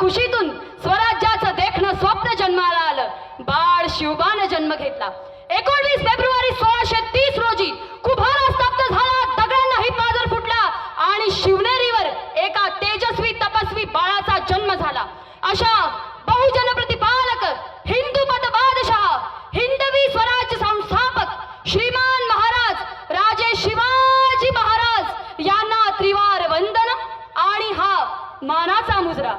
कुशीतून स्वराज्याचं देखणं स्वप्न जन्माला आलं. बाळ शिवबानं जन्म घेतला. एकोणवीस फेब्रुवारी सोळाशे तीस रोजी कुभार स्तब्ध झाला दगडांनाही पाजर फुटला आणि शिवनेरीवर एका तेजस्वी तपस्वी बाळाचा जन्म झाला. अशा बहुजन प्रतिपालक हिंदू मत बादशाह हिंदवी स्वराज्य संस्थापक श्रीमान महाराज राजे शिवाजी महाराज यांना त्रिवार वंदन आणि हा मानाचा मुजरा.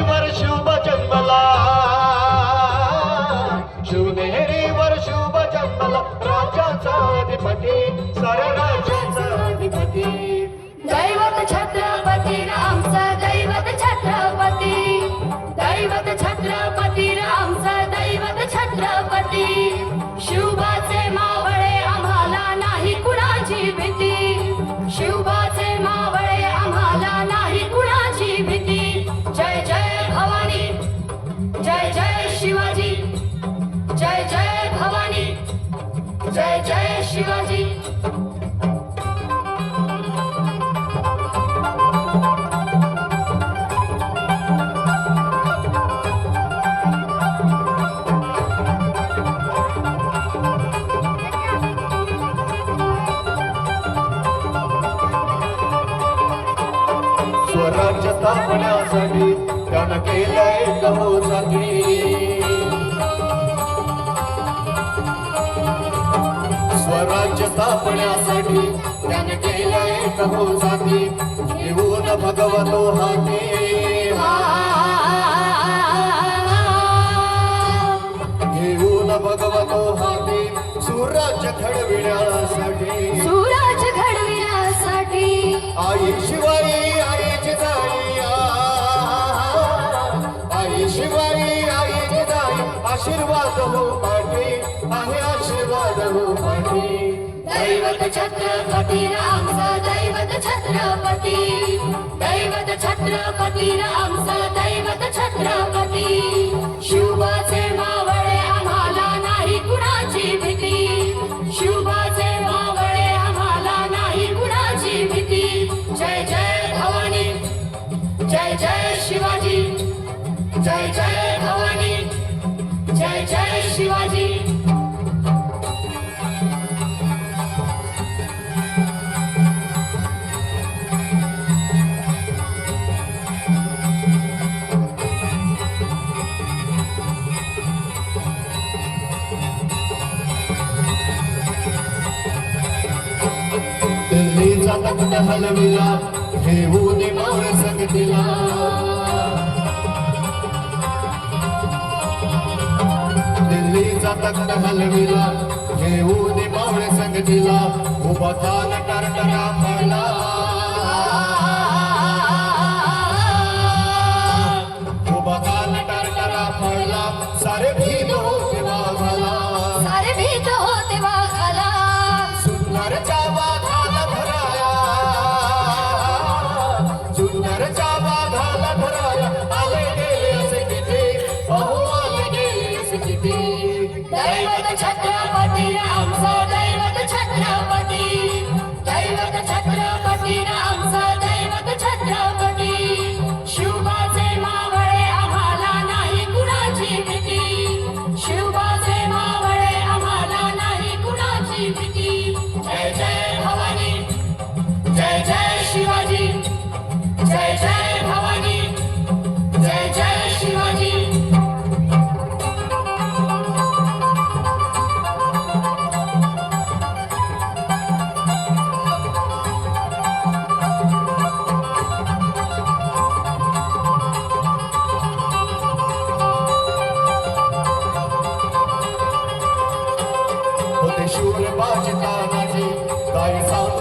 वर शुभ जन्मला. शिवनेरीवर शुभ जन्मला. राजाचा अधिपती सर राजाचा अधिपती. दैवत छत्रपती रामचा स्वराज्य स्थापण्यासाठी त्यानं केलंय कमोसाठी स्वराज्य स्थापण्यासाठी त्यानं केलंय कमोसाठी येऊन भगवतो हाती घेऊन भगवतो हाती सुराज्य घडविण्यासाठी. सुराज्य घडविण्यासाठी. आई रघुपती दैवत छत्रपती रामचा दैवत छत्रपती. दैवत छत्रपती रामचा दैवत छत्रपती. शिवबाचे मावळे आम्हाला नाही कुणाची भीती. शिवबाचे मावळे आम्हाला नाही कुणाची भीती. जय जय भवानी. जय जय शिवाजी. जय जय भवानी. जय जय शिवाजी. पायाला कुठ हलविला घेऊ दे मार संगतीला. दिल्लीचा तखत हलविला घेऊ दे मावळ संगतीला. उभा काल Oh.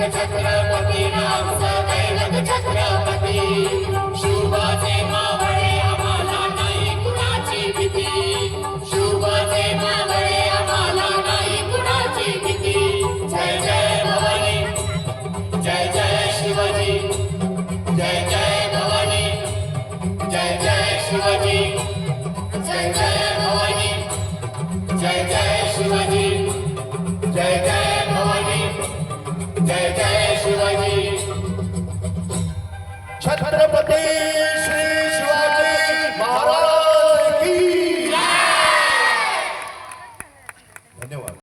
छत्रपती नामचं दैवत छत्रपती